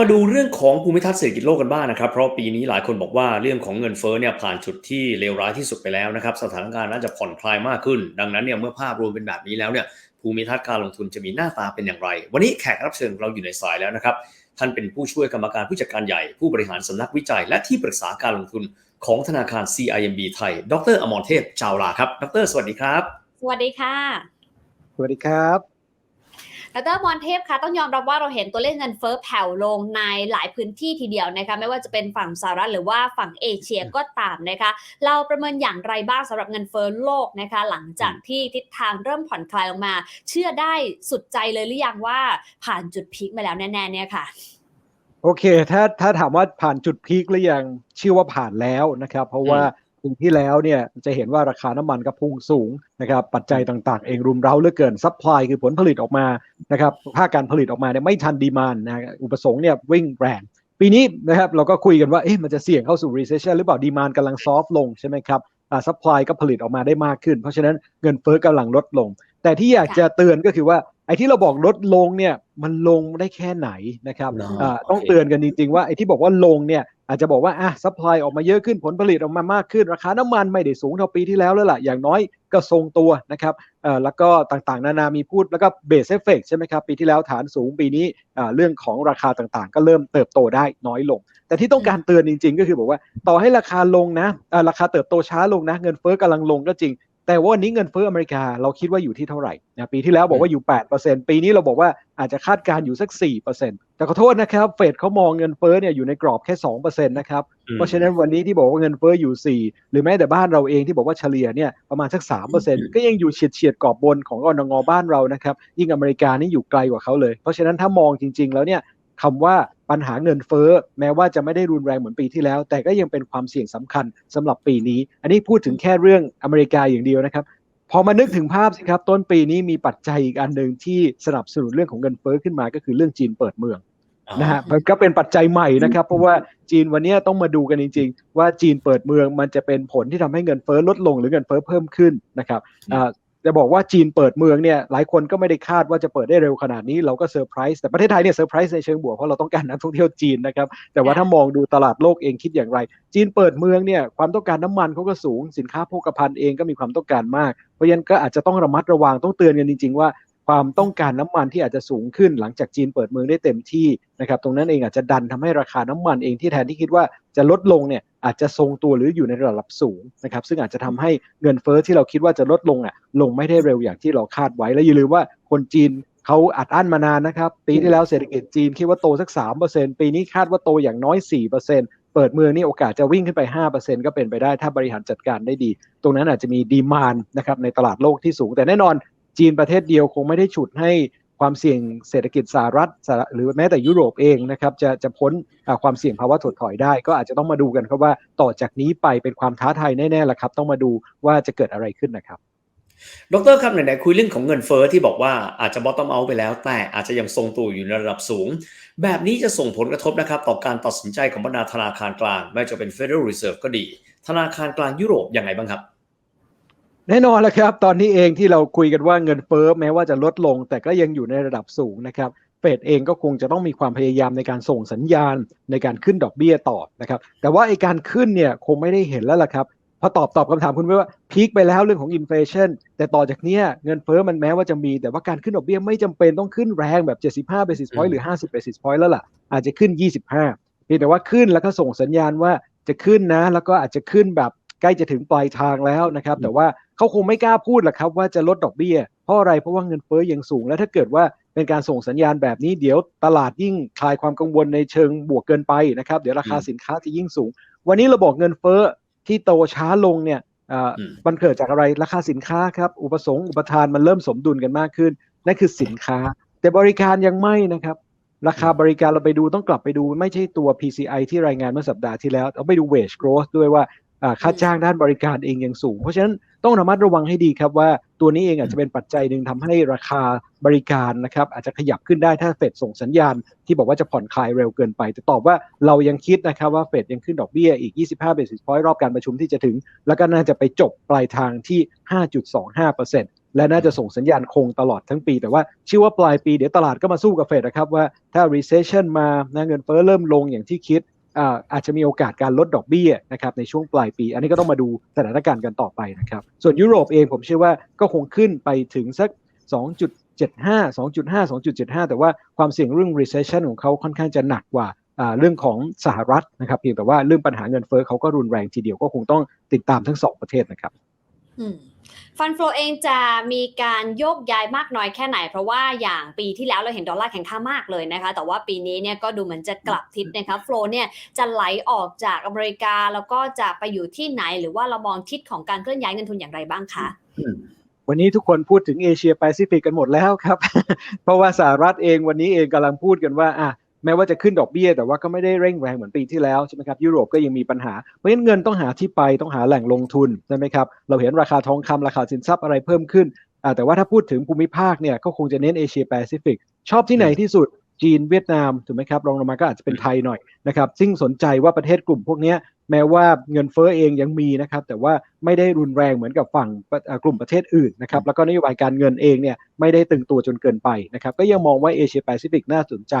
มาดูเรื่องของภูมิทัศน์เศรษฐกิจโลกกันบ้างนะครับ เพราะปีนี้หลายคนบอกว่าเรื่องของเงินเฟ้อเนี่ยผ่านจุดที่เลวร้ายที่สุดไปแล้วนะครับ สถานการณ์น่าจะผ่อนคลายมากขึ้น ดังนั้นเนี่ยเมื่อภาพรวมเป็นแบบนี้แล้วเนี่ยภูมิทัศน์การลงทุนจะมีหน้าตาเป็นอย่างไร วันนี้แขกรับเชิญของเราอยู่ในสายแล้วนะครับ ท่านเป็นผู้ช่วยกรรมการผู้จัดการใหญ่ ผู้บริหารสำนักวิจัย และที่ปรึกษาการลงทุนของธนาคาร CIMB ไทย ดรอมรเทพ ชาวลาครับ ดร สวัสดีครับ สวัสดีค่ะ สวัสดีครับ ดรมอนเทพคะต้องยอมรับว่าเราเห็นตัวเลขเงินเฟ้อแผ่วลงในหลายพื้นที่ทีเดียวนะคะไม่ว่าจะเป็นฝั่งสหรัฐหรือว่าฝั่งเอเชียก็ตามนะคะ เราประเมินอย่างไรบ้างสำหรับเงินเฟ้อโลกนะคะ หลังจากที่ทิศทางเริ่มผ่อนคลายลงมา เชื่อได้สุดใจเลยหรือยังว่าผ่านจุดพีคมาแล้วแน่ๆเนี่ยค่ะโอเค ถ้าถ้าถามว่าผ่านจุดพีคหรือยังเชื่อว่าผ่านแล้วนะครับ เพราะว่า ปีที่แล้วเนี่ยจะเห็นว่าราคาน้ำมันก็พุ่งสูงนะครับปัจจัยต่างๆ เองรุมเร้าเหลือเกินซัพพลายคือผลผลิตออกมานะครับภาคการผลิตออกมาเนี่ยไม่ทันดีมานนะอุปสงค์เนี่ยวิ่งแรงปีนี้นะครับเราก็คุยกันว่าเอ๊ะมันจะเสี่ยงเข้าสู่ recession หรือเปล่าดีมานกำลังซอฟลงใช่ไหมครับอ่าซัพพลายก็ผลิตออกมาได้มากขึ้น เพราะฉะนั้นเงินเฟ้อกำลังลดลง แต่ที่อยากจะเตือนก็คือว่าไอ้ที่เราบอกลดลงเนี่ยมันลงได้แค่ไหนนะครับเนาะอ่าต้องโอเคเตือนกันจริงๆว่าไอ้ที่บอกว่าลงเนี่ย อาจจะบอกว่าอะซัพพลายออกมาเยอะขึ้นผลผลิตออกมามากขึ้น ราคาน้ำมันไม่ได้สูงเท่าปีที่แล้วแล้วล่ะ อย่างน้อยก็ทรงตัวนะครับเอ่อแล้วก็ต่างๆ นานามีพูดแล้วก็เบสเอฟเฟกใช่ไหมครับ ปีที่แล้วฐานสูงปีนี้อ่าเรื่องของราคาต่างๆ ก็เริ่มเติบโตได้น้อยลง แต่ที่ต้องการเตือนจริง ๆ ก็คือบอกว่าต่อให้ราคาลงนะอ่าราคาเติบโตช้าลงนะ เงินเฟ้อกำลังลงก็จริง แต่ว่าวันนี้เงินเฟ้ออเมริกาเราคิดว่าอยู่ที่เท่าไหร่นะปีที่แล้วบอกว่าอยู่ 8%ปีนี้เราบอกว่าอาจจะคาดการณ์อยู่สัก 4%แต่ขอโทษนะครับเฟดเขามองเงินเฟ้อเนี่ยอยู่ในกรอบแค่ 2%นะครับ เพราะฉะนั้นวันนี้ที่บอกว่าเงินเฟ้ออยู่ 4 หรือแม้แต่บ้านเราเองที่บอกว่าเฉลี่ยเนี่ยประมาณสัก 3%ก็ยังอยู่เฉียดเฉียดๆกรอบบนของอนงบ้านเรานะครับยิ่งอเมริกานี่อยู่ไกลกว่าเขาเลย เพราะฉะนั้นถ้ามองจริง ๆ แล้วเนี่ย คำว่าปัญหาเงินเฟ้อแม้ว่าจะไม่ได้รุนแรงเหมือนปีที่แล้ว แต่ก็ยังเป็นความเสี่ยงสำคัญสำหรับปีนี้ อันนี้พูดถึงแค่เรื่องอเมริกาอย่างเดียวนะครับพอมานึกถึงภาพสิครับ ต้นปีนี้มีปัจจัยอีกอันหนึ่งที่สนับสนุนเรื่องของเงินเฟ้อขึ้นมาก็คือเรื่องจีนเปิดเมืองนะฮะมันก็เป็นปัจจัยใหม่นะครับ เพราะว่าจีนวันนี้ต้องมาดูกันจริง ๆ ว่าจีนเปิดเมืองมันจะเป็นผลที่ทำให้เงินเฟ้อลดลงหรือเงินเฟ้อเพิ่มขึ้นนะครับอ่า จะบอกว่าจีนเปิดเมืองเนี่ยหลายคนก็ไม่ได้คาดว่าจะเปิดได้เร็วขนาดนี้เราก็เซอร์ไพรส์แต่ประเทศไทยเนี่ยเซอร์ไพรส์ในเชิงบวกเพราะเราต้องการนักท่องเที่ยวจีนนะครับแต่ว่าถ้ามองดูตลาดโลกเองคิดอย่างไร จีนเปิดเมืองเนี่ยความต้องการน้ำมันเขาก็สูงสินค้าโภคภัณฑ์เองก็มีความต้องการมาก เพราะฉะนั้นก็อาจจะต้องระมัดระวังต้องเตือนกันจริง ๆ ว่า ความต้องการน้ำมันที่อาจจะสูงขึ้นหลังจากจีนเปิดเมืองได้เต็มที่นะครับตรงนั้นเองอาจจะดันทำให้ราคาน้ำมันเองที่แทนที่คิดว่าจะลดลงเนี่ยอาจจะทรงตัวหรืออยู่ในระดับสูงนะครับซึ่งอาจจะทำให้เงินเฟ้อที่เราคิดว่าจะลดลงอะลงไม่ได้เร็วอย่างที่เราคาดไว้และอย่าลืมว่าคนจีนเขาอัดอั้นมานานนะครับ ปีที่แล้วเศรษฐกิจจีนคิดว่าโตสัก 3%ปีนี้คาดว่าโตอย่างน้อย 4%เปิดเมืองนี่โอกาสจะวิ่งขึ้นไป 5%ก็เป็นไปได้ถ้าบริหารจัดการได้ดี ตรงนั้นอาจจะมีดีมานนะครับในตลาดโลกที่สูง แต่แน่นอน จีนประเทศเดียวคงไม่ได้ฉุดให้ความเสี่ยงเศรษฐกิจสหรัฐหรือแม้แต่ยุโรปเองนะครับจะจะพ้นความเสี่ยงภาวะถดถอยได้ ก็อาจจะต้องมาดูกันครับว่าต่อจากนี้ไปเป็นความท้าทายแน่ๆแหละครับ ต้องมาดูว่าจะเกิดอะไรขึ้นนะครับดรครับไหนๆคุยเรื่องของเงินเฟ้อที่บอกว่าอาจจะ bottom out ไปแล้ว แต่อาจจะยังทรงตัวอยู่ในระดับสูง แบบนี้จะส่งผลกระทบนะครับ ต่อการตัดสินใจของบรรดาธนาคารกลาง ไม่ว่าจะเป็น Federal Reserve ก็ดี ธนาคารกลางยุโรปยังไงบ้างครับ แน่นอนแล้วครับ ตอนนี้เองที่เราคุยกันว่าเงินเฟ้อแม้ว่าจะลดลง แต่ก็ยังอยู่ในระดับสูงนะครับเฟดเองก็คงจะต้องมีความพยายามในการส่งสัญญาณในการขึ้นดอกเบี้ยต่อนะครับ แต่ว่าไอการขึ้นเนี่ยคงไม่ได้เห็นแล้วล่ะครับพอตอบตอบคำถามคุณไว้ว่าพีคไปแล้วเรื่องของอินฟลชันแต่ต่อจากนี้เงินเฟ้อมันแม้ว่าจะมี แต่ว่าการขึ้นดอกเบี้ยไม่จำเป็นต้องขึ้นแรงแบบ 75 basis point หรือ 50 basis point แล้วล่ะ อาจจะขึ้น 25เพียงแต่ว่าขึ้นแล้วก็ส่งสัญญาณว่าจะขึ้นนะ แล้วก็อาจจะขึ้นแบบ ใกล้จะถึงปลายทางแล้วนะครับ แต่ว่าเขาคงไม่กล้าพูดหรอกครับว่าจะลดดอกเบี้ย เพราะอะไรเพราะว่าเงินเฟ้อยังสูง และถ้าเกิดว่าเป็นการส่งสัญญาณแบบนี้เดี๋ยวตลาดยิ่งคลายความกังวลในเชิงบวกเกินไปนะครับ เดี๋ยวราคาสินค้าจะยิ่งสูง วันนี้เราบอกเงินเฟ้อที่โตช้าลงเนี่ยอ่าอืมมันเกิดจากอะไรราคาสินค้าครับ อุปสงค์อุปทานมันเริ่มสมดุลกันมากขึ้นนั่นคือสินค้า แต่บริการยังไม่นะครับราคาบริการเราไปดูต้องกลับไปดูไม่ใช่ตัว PCI ที่รายงานเมื่อสัปดาห์ที่แล้ว เอาไปดู wage growth ด้วยว่าอ่า ค่าจ้างด้านบริการเองยังสูง เพราะฉะนั้นต้องระมัดระวังให้ดีครับว่าตัวนี้เองอาจจะเป็นปัจจัยหนึ่งทำให้ราคาบริการนะครับอาจจะขยับขึ้นได้ถ้าเฟดส่งสัญญาณ ที่บอกว่าจะผ่อนคลายเร็วเกินไปแต่ตอบว่าเรายังคิดนะครับว่าเฟดยังขึ้นดอกเบี้ยอีก 25 basis point รอบการประชุมที่จะถึง แล้วก็น่าจะไปจบปลายทางที่ 5.25%เและน่าจะส่งสัญญาณคงตลอดทั้งปี แต่ว่าเชื่อว่าปลายปีเดี๋ยวตลาดก็มาสู้กับเฟดนะครับว่าถ้า recession มานะเงินเฟ้อเริ่มลงอย่างที่คิด อาจจะมีโอกาสการลดดอกเบี้ยนะครับในช่วงปลายปี อันนี้ก็ต้องมาดูสถานการณ์กันต่อไปนะครับ ส่วนยุโรปเองผมเชื่อว่าก็คงขึ้นไปถึงสัก 2.75 2.5 2.75 แต่ว่าความเสี่ยงเรื่อง recession ของเขาค่อนข้างจะหนักกว่าเรื่องของสหรัฐนะครับ เพียงแต่ว่าเรื่องปัญหาเงินเฟ้อเขาก็รุนแรงทีเดียวก็คงต้องติดตามทั้งสองประเทศนะครับ ฟันโฟเองจะมีการโยกย้ายมากน้อยแค่ไหน เพราะว่าอย่างปีที่แล้วเราเห็นดอลลาร์แข็งค่ามากเลยนะคะ แต่ว่าปีนี้เนี่ยก็ดูเหมือนจะกลับทิศนะคะโฟลเนี่ยจะไหลออกจากอเมริกาแล้วก็จะไปอยู่ที่ไหน หรือว่าเรามองทิศของการเคลื่อนย้ายเงินทุนอย่างไรบ้างคะวันนี้ทุกคนพูดถึงเอเชียแปซิฟิกกันหมดแล้วครับ เพราะว่าสหรัฐเองวันนี้เองกำลังพูดกันว่าอะ แม้ว่าจะขึ้นดอกเบี้ย แต่ว่าก็ไม่ได้เร่งแรงเหมือนปีที่แล้วใช่ไหมครับยุโรปก็ยังมีปัญหา เพราะฉะนั้นเงินต้องหาที่ไปต้องหาแหล่งลงทุนใช่ไหมครับเราเห็นราคาทองคำราคาสินทรัพย์อะไรเพิ่มขึ้นแต่ว่าถ้าพูดถึงภูมิภาคเนี่ยก็คงจะเน้นเอเชียแปซิฟิกชอบที่ไหนที่สุดจีนเวียดนามถูกไหมครับรองลงมาก็อาจจะเป็นไทยหน่อยนะครับซึ่งสนใจว่าประเทศกลุ่มพวกนี้ แม้ว่าเงินเฟ้อเองยังมีนะครับ แต่ว่าไม่ได้รุนแรงเหมือนกับฝั่งกลุ่มประเทศอื่นนะครับ แล้วก็นโยบายการเงินเองเนี่ยไม่ได้ตึงตัวจนเกินไปนะครับ ก็ยังมองว่าเอเชียแปซิฟิกน่าสนใจ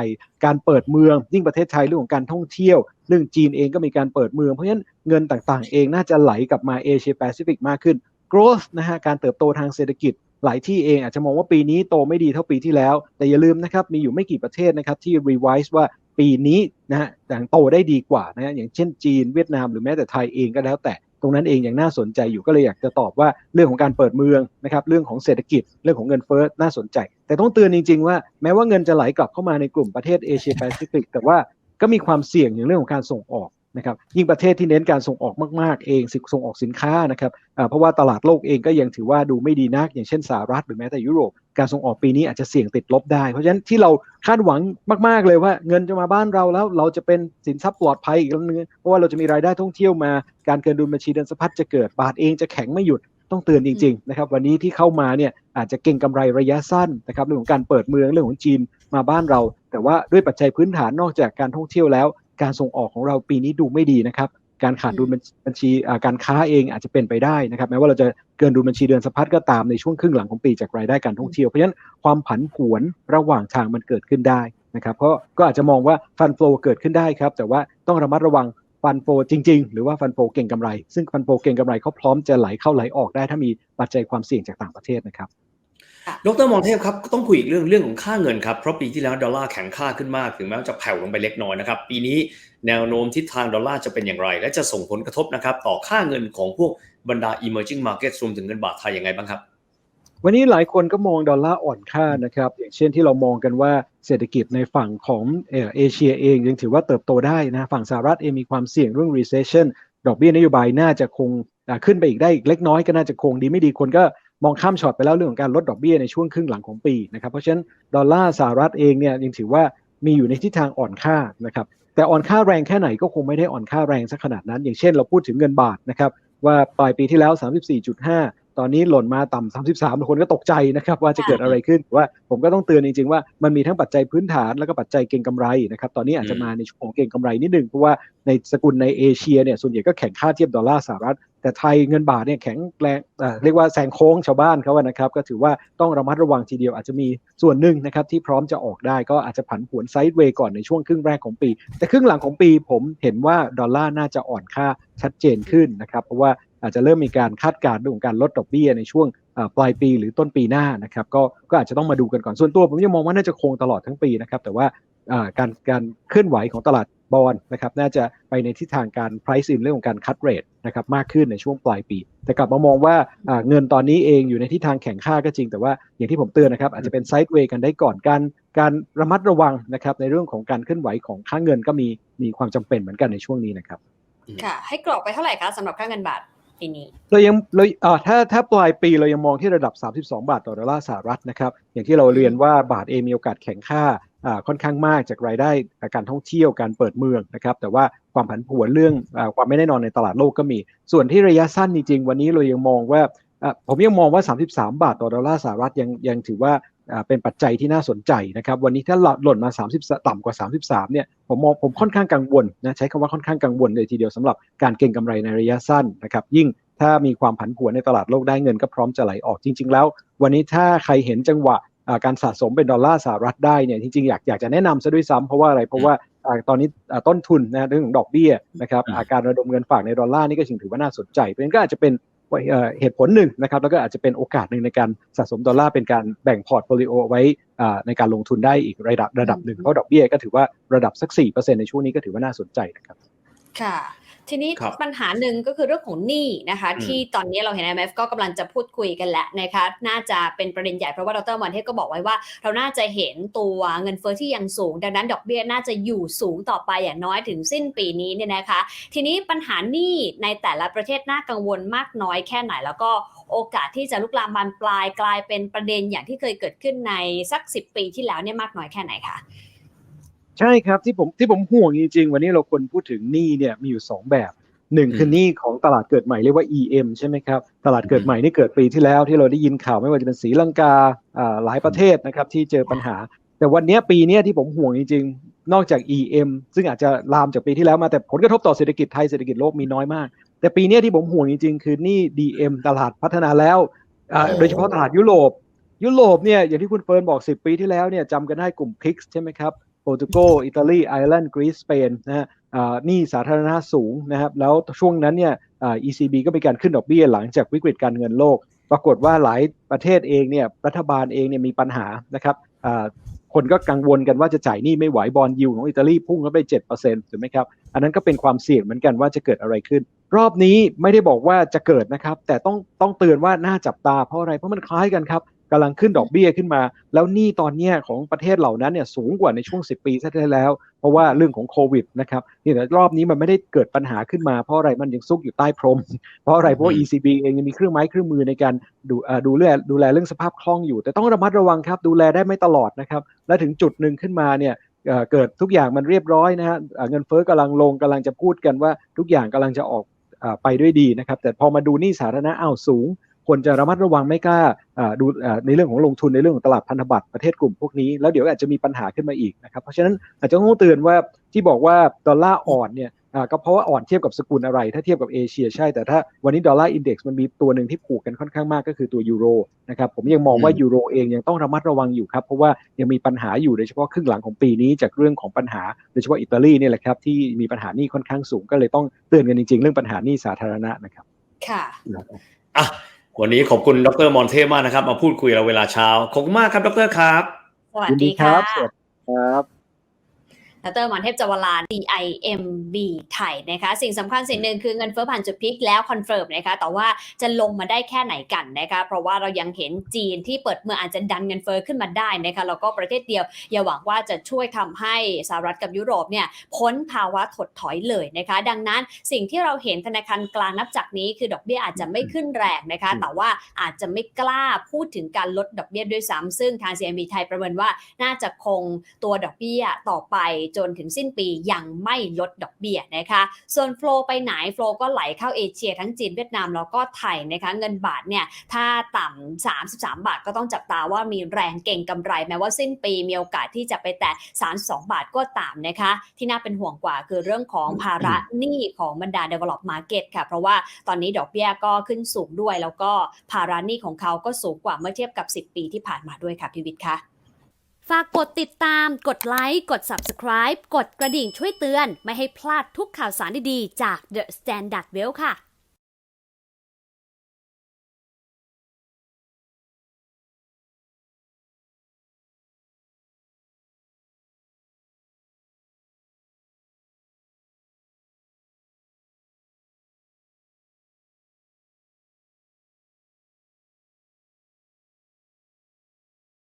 การเปิดเมือง ยิ่งประเทศไทยเรื่องของการท่องเที่ยว เรื่องจีนเองก็มีการเปิดเมือง เพราะฉะนั้นเงินต่างๆ เองน่าจะไหลกลับมาเอเชียแปซิฟิกมากขึ้น growth นะฮะ การเติบโตทางเศรษฐกิจหลายที่เองอาจจะมองว่าปีนี้โตไม่ดีเท่าปีที่แล้ว แต่อย่าลืมนะครับ มีอยู่ไม่กี่ประเทศนะครับที่ revise ว่า ปีนี้นะฮะอย่างโตได้ดีกว่านะฮะอย่างเช่นจีนเวียดนามหรือแม้แต่ไทยเองก็แล้วแต่ตรงนั้นเองยังน่าสนใจอยู่ก็เลยอยากจะตอบว่าเรื่องของการเปิดเมืองนะครับเรื่องของเศรษฐกิจเรื่องของเงินเฟ้อน่าสนใจ แต่ต้องเตือนจริง ๆ ว่าแม้ว่าเงินจะไหลกลับเข้ามาในกลุ่มประเทศเอเชียแปซิฟิกแต่ว่าก็มีความเสี่ยงอย่างเรื่องของการส่งออก นะครับยิ่งประเทศที่เน้นการส่งออกมากๆเองส่งออกสินค้านะครับเพราะว่าตลาดโลกเองก็ยังถือว่าดูไม่ดีนัก อย่างเช่นสหรัฐหรือแม้แต่ยุโรป การส่งออกปีนี้อาจจะเสี่ยงติดลบได้ เพราะฉะนั้นที่เราคาดหวังมากๆเลยว่าเงินจะมาบ้านเราแล้วเราจะเป็นสินทรัพย์ปลอดภัยอีกแล้วนึงเพราะว่าเราจะมีรายได้ท่องเที่ยวมาการเกินดุลบัญชีเดินสะพัดจะเกิดบาทเองจะแข็งไม่หยุดต้องเตือนจริงๆนะครับวันนี้ที่เข้ามาเนี่ยอาจจะเก่งกำไรระยะสั้นนะครับเรื่องของการเปิดเมืองเรื่องของจีนมาบ้านเรา แต่ว่าด้วยปัจจัยพื้นฐานนอกจากการท่องเที่ยวแล้ว การส่งออกของเราปีนี้ดูไม่ดีนะครับ การขาดดุลบัญชีอ่าการค้าเองอาจจะเป็นไปได้นะครับ แม้ว่าเราจะเกินดุลบัญชีเดือนสะพัดก็ตามในช่วงครึ่งหลังของปีจากรายได้การท่องเที่ยวเพราะฉะนั้นความผันผวนระหว่างทางมันเกิดขึ้นได้นะครับเพราะก็อาจจะมองว่าฟันโฟเกิดขึ้นได้ครับ แต่ว่าต้องระมัดระวังฟันโฟจริง ๆ หรือว่าฟันโฟเก่งกำไร ซึ่งฟันโฟเก่งกำไรเขาพร้อมจะไหลเข้าไหลออกได้ถ้ามีปัจจัยความเสี่ยงจากต่างประเทศนะครับ ดรมองเทพครับก็ต้องคุยอีกเรื่องเรื่องของค่าเงินครับเพราะปีที่แล้วดอลลาร์แข็งค่าขึ้นมากถึงแม้ว่าจะแผ่วลงไปเล็กน้อยนะครับปีนี้แนวโน้มทิศทางดอลลาร์จะเป็นอย่างไร และจะส่งผลกระทบนะครับต่อค่าเงินของพวกบรรดา emerging markets รวมถึงเงินบาทไทยยังไงบ้างครับ วันนี้หลายคนก็มองดอลลาร์อ่อนค่านะครับอย่างเช่นที่เรามองกันว่าเศรษฐกิจในฝั่งของเออเอเชียเอง ยังถือว่าเติบโตได้นะฝั่งสหรัฐเองมีความเสี่ยงเรื่อง recession ดอกเบี้ยนโยบายน่าจะคงอ่าขึ้นไปอีกได้อีกเล็กน้อยก็น่าจะคงดีไม่ดีคนก็ มองข้ามช็อตไปแล้วเรื่องของการลดดอกเบี้ยในช่วงครึ่งหลังของปีนะครับเพราะฉะนั้นดอลลาร์สหรัฐเองเนี่ยยังถือว่ามีอยู่ในทิศทางอ่อนค่านะครับแต่อ่อนค่าแรงแค่ไหนก็คงไม่ได้อ่อนค่าแรงสักขนาดนั้น อย่างเช่นเราพูดถึงเงินบาทนะครับว่าปลายปีที่แล้ว 34.5 ตอนนี้หล่นมาต่ำ33ทุกคนก็ตกใจนะครับ ว่าจะเกิดอะไรขึ้นว่าผมก็ต้องเตือนจริงๆว่ามันมีทั้งปัจจัยพื้นฐานแล้วก็ปัจจัยเก็งกำไรนะครับ ตอนนี้อาจจะมาในช่วงของเก็งกำไรนิดนึงเพราะว่าในสกุลในเอเชียเนี่ยส่วนใหญ่ก็แข่งค่าเทียบดอลลาร์สหรัฐแต่ไทยเงินบาทเนี่ยแข็งแรงเอ่อเรียกว่าแซงโค้งชาวบ้านเขาอะนะครับ ก็ถือว่าต้องระมัดระวังทีเดียวอาจจะมีส่วนหนึ่งนะครับที่พร้อมจะออกได้ก็อาจจะผันผวนไซด์เวย์ก่อนในช่วงครึ่งแรกของปี แต่ครึ่งหลังของปีผมเห็นว่าดอลลาร์น่าจะอ่อนค่าชัดเจนขึ้นนะครับ เพราะว่า อาจจะเริ่มมีการคาดการณ์เรื่องของการลดดอกเบี้ยในช่วงปลายปีหรือต้นปีหน้านะครับก็ก็อาจจะต้องมาดูกันก่อนส่วนตัวผมยังมองว่าน่าจะคงตลอดทั้งปีนะครับแต่ว่าการการเคลื่อนไหวของตลาดบอลนะครับน่าจะไปในทิศทางการ price in เรื่องของการ cut rate นะครับมากขึ้นในช่วงปลายปี แต่กลับมามองว่าเงินตอนนี้เองอยู่ในทิศทางแข่งค่าก็จริง แต่ว่าอย่างที่ผมเตือนนะครับอาจจะเป็นไซด์เวย์กันได้ก่อนการการระมัดระวังนะครับในเรื่องของการเคลื่อนไหวของค่าเงินก็มีมีความจำเป็นเหมือนกันในช่วงนี้นะครับค่ะให้กรอกไปเท่าไหร่คะสำหรับค่าเงินบาท ปีนี้ เรายังเราอ่าถ้าถ้าปลายปีเรายังมองที่ระดับ 32 บาทต่อดอลลาร์สหรัฐนะครับ อย่างที่เราเรียนว่าบาทเองมีโอกาสแข็งค่าอ่าค่อนข้างมากจากรายได้การท่องเที่ยวการเปิดเมืองนะครับ แต่ว่าความผันผวนเรื่องอความไม่แน่นอนในตลาดโลกก็มี ส่วนที่ระยะสั้นจริงๆวันนี้เรายังมองว่าผมยังมองว่า 33 บาทต่อดอลลาร์สหรัฐยังยังถือว่า เป็นปัจจัยที่น่าสนใจนะครับ วันนี้ถ้าหล่นมา 30 ต่ำกว่า 33 เนี่ยผมมองผมค่อนข้างกังวลนะใช้คำว่าค่อนข้างกังวลเลยทีเดียวสำหรับการเก็งกำไรในระยะสั้นนะครับ ยิ่งถ้ามีความผันผวนในตลาดโลกได้เงินก็พร้อมจะไหลออกจริง ๆ แล้ว วันนี้ถ้าใครเห็นจังหวะอ่าการสะสมเป็นดอลลาร์สหรัฐได้เนี่ยจริงๆอยากอยากจะแนะนำซะด้วยซ้ำเพราะว่าอะไรเพราะว่าอ่าตอนนี้อ่าต้นทุนนะเรื่องของดอกเบี้ยนะครับอืมอ่าการระดมเงินฝากในดอลลาร์นี่ก็จึงถือว่าน่าสนใจเพราะฉะนั้นก็อาจจะเป็น เหตุผลหนึ่งนะครับแล้วก็อาจจะเป็นโอกาสหนึ่งในการสะสมดอลลาร์เป็นการแบ่งพอร์ตโฟลิโอไว้ในการลงทุนได้อีกระดับระดับหนึ่งเพราะดอกเบี้ยก็ถือว่าระดับสัก 4%ในช่วงนี้ก็ถือว่าน่าสนใจนะครับ ค่ะ ทีนี้ครับ ปัญหาหนึ่งก็คือเรื่องของหนี้นะคะ อืมที่ตอนนี้เราเห็น IMF ก็กำลังจะพูดคุยกันแล้วนะคะ น่าจะเป็นประเด็นใหญ่เพราะว่าดรมันเทศก็บอกไว้ว่า เราน่าจะเห็นตัวเงินเฟ้อที่ยังสูง ดังนั้นดอกเบี้ยน่าจะอยู่สูงต่อไปอย่างน้อยถึงสิ้นปีนี้เนี่ยนะคะ ทีนี้ปัญหาหนี้ในแต่ละประเทศน่ากังวลมากน้อยแค่ไหน แล้วก็โอกาสที่จะลุกลามบานปลายกลายเป็นประเด็นอย่างที่เคยเกิดขึ้นในสักสิปีที่แล้วเนี่ยมากน้อยแค่ไหนคะ ใช่ครับที่ผมที่ผมห่วงจริงๆ วันนี้เราควรพูดถึงหนี้เนี่ยมีอยู่ 2 แบบหนึ่งอืมคือหนี้ของตลาดเกิดใหม่เรียกว่า EM ใช่ไหมครับ ตลาดเกิดใหม่นี่เกิดปีที่แล้วที่เราได้ยินข่าวไม่ว่าจะเป็นศรีลังกาอ่าหลายประเทศนะครับที่เจอปัญหา แต่วันเนี้ยปีเนี้ยที่ผมห่วงจริงๆ นอกจาก EM ซึ่งอาจจะลามจากปีที่แล้วมาแต่ผลกระทบต่อเศรษฐกิจไทยเศรษฐกิจโลกมีน้อยมาก แต่ปีเนี้ยที่ผมห่วงจริงๆ คือหนี้ DM ตลาดพัฒนาแล้วอ่าโอ้โดยเฉพาะตลาดยุโรป ยุโรปเนี่ยอย่างที่คุณเฟิร์นบอก 10 ปีที่แล้วเนี่ยจำกันได้กลุ่มพิกใช่ไหมครับ โปรตุเกสอิตาลีไอร์แลนด์กรีซสเปนนะฮะนี้สาธารณะสูงนะครับแล้วช่วงนั้นเนี่ยอ่า ECB ก็มีการขึ้นดอกเบี้ยหลังจากวิกฤตการเงินโลก ปรากฏว่าหลายประเทศเองเนี่ยรัฐบาลเองเนี่ยมีปัญหานะครับคนก็กังวลกันว่าจะจ่ายหนี้ไม่ไหวบอลยูของอิตาลีพุ่งเข้าไป 7%ถูกไหมครับ อันนั้นก็เป็นความเสี่ยงเหมือนกันว่าจะเกิดอะไรขึ้น รอบนี้ไม่ได้บอกว่าจะเกิดนะครับ แต่ต้องต้องเตือนว่าน่าจับตาเพราะอะไรเพราะมันคล้ายกันครับ กำลังขึ้นดอกเบี้ยขึ้นมา แล้วหนี้ตอนเนี้ยของประเทศเหล่านั้นเนี่ยสูงกว่าในช่วง 10 ปีที่แล้ว เพราะว่าเรื่องของโควิดนะครับนี่แต่รอบนี้มันไม่ได้เกิดปัญหาขึ้นมาเพราะอะไรมันยังซุกอยู่ใต้พรม เพราะอะไรเพราะว่า ECB เองยังมีเครื่องไม้เครื่องมือในการดูดูแลดูแลเรื่องสภาพคล่องอยู่ แต่ต้องระมัดระวังครับดูแลได้ไม่ตลอดนะครับและถึงจุดหนึ่งขึ้นมาเนี่ยเกิดทุกอย่างมันเรียบร้อยนะฮะเงินเฟ้อกำลังลงกำลังจะพูดกันว่าทุกอย่างกำลังจะออกไปด้วยดีนะครับ แต่พอมาดูหนี้สาธารณะอ้าวสูง ควรจะระมัดระวังไม่กล้าเอ่อดูเอ่อในเรื่องของลงทุนในเรื่องของตลาดพันธบัตรประเทศกลุ่มพวกนี้แล้วเดี๋ยวอาจจะมีปัญหาขึ้นมาอีกนะครับเพราะฉะนั้นอาจจะต้องเตือนว่าที่บอกว่าดอลลาร์อ่อนเนี่ยอ่าก็เพราะว่าอ่อนเทียบกับสกุลอะไร ถ้าเทียบกับเอเชียใช่ แต่ถ้าวันนี้ดอลลาร์อินเด็กซ์มันมีตัวหนึ่งที่ผูกกันค่อนข้างมากก็คือตัวยูโรนะครับผมยังมองว่าอืมยูโรเองยังต้องระมัดระวังอยู่ครับ เพราะว่ายังมีปัญหาอยู่โดยเฉพาะครึ่งหลังของปีนี้จากเรื่องของปัญหาโดยเฉพาะอิตาลีเนี่ยแหละครับที่มีปัญหาหนี้ค่อนข้างสูงก็เลยต้องเตือนกันจริง ๆ เรื่องปัญหาหนี้สาธารณะนะครับค่ะอะ วันนี้ขอบคุณดรมอนเทมากนะครับ มาพูดคุยเราเวลาเช้า ขอบคุณมากครับ ดรครับ สวัสยินดีดีคค่ะรับ สวัสดีครับ ดรมอนเทพจวลา DIMB ไทยนะคะ สิ่งสำคัญสิ่งหนึ่งคือเงินเฟ้อผ่านจุดพีคแล้วคอนเฟิร์มนะคะ แต่ว่าจะลงมาได้แค่ไหนกันนะคะ เพราะว่าเรายังเห็นจีนที่เปิดเมืองอาจจะดันเงินเฟ้อขึ้นมาได้นะคะ แล้วก็ประเทศเดียวอย่าหวังว่าจะช่วยทำให้สหรัฐกับยุโรปเนี่ยพ้นภาวะถดถอยเลยนะคะ ดังนั้นสิ่งที่เราเห็นธนาคารกลางนับจากนี้คือดอกเบี้ยอาจจะไม่ขึ้นแรงนะคะ แต่ว่าอาจจะไม่กล้าพูดถึงการลดดอกเบี้ยด้วยซ้ำซึ่งทาง CMB ไทยประเมินว่าน่าจะคงตัวดอกเบี้ยต่อไปจนถึงสิ้นปียังไม่ลดดอกเบี้ยนะคะ ส่วนโฟลไปไหนโฟลก็ไหลเข้าเอเชียทั้งจีนเวียดนามแล้วก็ไทยนะคะ เงินบาทเนี่ยถ้าต่ำ33 บาทก็ต้องจับตาว่ามีแรงเก่งกำไร แม้ว่าสิ้นปีมีโอกาสที่จะไปแต่32 บาทก็ตามนะคะ ที่น่าเป็นห่วงกว่าคือเรื่องของภาระหนี้ของบรรดา develop market ค่ะ เพราะว่าตอนนี้ดอกเบี้ยก็ขึ้นสูงด้วย แล้วก็ภาระหนี้ของเขาก็สูงกว่าเมื่อเทียบกับ 10 ปีที่ผ่านมาด้วยค่ะพิวิทย์ค่ะ ฝากกดติดตาม กดไลค์ กด Subscribe กดกระดิ่งช่วยเตือน ไม่ให้พลาดทุกข่าวสารดีๆ จาก The Standard Well ค่ะ